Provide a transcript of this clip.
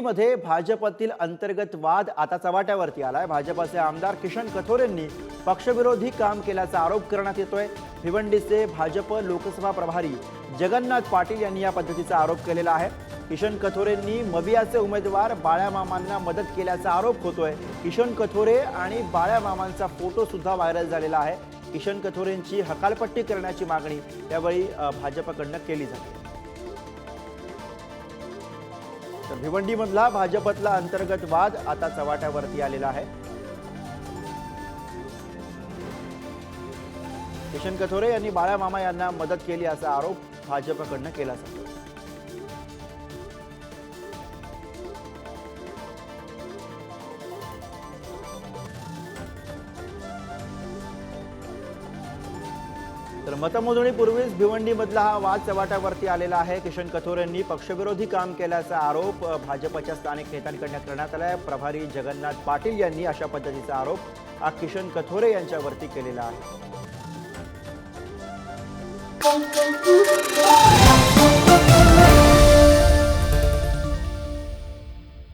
मध्ये भाजपातील अंतर्गत वाद आता चव्हाट्यावरती आलाय. भाजपाचे आमदार किशन कथोरेंनी पक्षविरोधी काम केल्याचा आरोप करण्यात येतोय. भिवंडीचे भाजप लोकसभा प्रभारी जगन्नाथ पाटील यांनी या पद्धतीचा आरोप केलेला आहे. किशन कथोरेंनी मवियाचे उमेदवार बाळ्यामामांना मदत केल्याचा आरोप होतोय. किशन कथोरे आणि बाळ्यामामांचा फोटो सुद्धा व्हायरल झालेला आहे. किशन कथोरेंची हकालपट्टी करण्याची मागणी त्यावेळी भाजपकडनं केली जाते. भिवंडीमधला भाजपतला अंतर्गत वाद आता चव्हाट्यावरती आलेला आहे. किशन कथोरे यांनी बाळामामा यांना मदत केली असा आरोप भाजपकडनं केला जातो. तर मतमोजणीपूर्वीच भिवंडीमधला हा वाद चव्हाट्यावरती आलेला आहे. किशन कथोरेंनी पक्षविरोधी काम केल्याचा आरोप भाजपच्या स्थानिक नेत्यांकडनं करण्यात आला आहे प्रभारी जगन्नाथ पाटील यांनी अशा पद्धतीचा आरोप हा किशन कथोरे यांच्यावरती केलेला आहे.